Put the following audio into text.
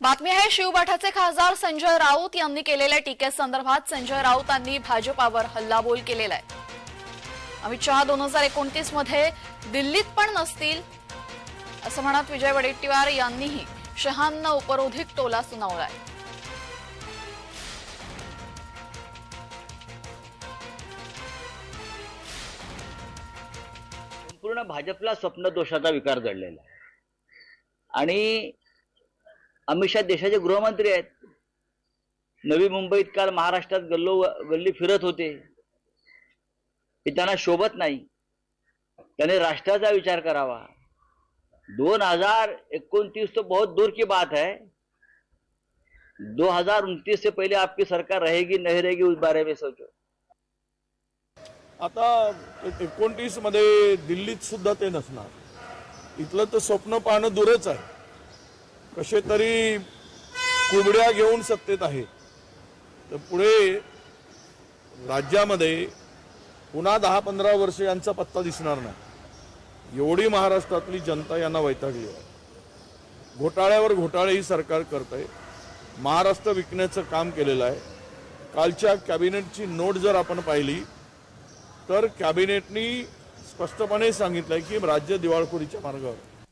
बातमी आहे शिवबाठाचे खासदार संजय राऊत यांनी केलेल्या टीकेसंदर्भात संजय राऊतांनी भाजपावर हल्लाबोल केलेला आहे अमित शहा दोन हजार एकोणतीसमध्ये दिल्लीत पण नसतील असं म्हणत विजय वडेट्टीवार यांनीही शहांना उपरोधिक टोला सुनावलाय. संपूर्ण भाजपला स्वप्नदोषाचा विकार जडलेला आहे. आणि अमित शहा देशाचे गृहमंत्री आहेत. नवी मुंबईत काल महाराष्ट्रात गल्लो गल्ली फिरत होते. हे त्यांना शोभत नाही. त्याने राष्ट्राचा विचार करावा. दोन हजार एकोणतीस तो बहुत दूर की बात है. दो हजार उनतीस से पहले आपकी सरकार रहेगी नहीं रहेगी उस बारे में सोचो। आता एकोणतीसमध्ये दिल्लीत सुद्धा ते नसणार. इथलं तर स्वप्न पाहणं दूरच आहे. कसे तरी कुबड्या घेऊन सत्तेत आहे. तर पुढे राज्यामध्ये पुन्हा दहा पंधरा वर्ष यांचा पत्ता दिसणार नाही. एवढी महाराष्ट्रातली जनता यांना वैतागली आहे. घोटाळ्यावर घोटाळे ही सरकार करत आहे महाराष्ट्र विकण्याचं काम केलेलं आहे. कालच्या कॅबिनेटची नोट जर आपण पाहिली तर कॅबिनेटनी स्पष्टपणे सांगितलं आहे की राज्य दिवाळखोरीच्या मार्गावर.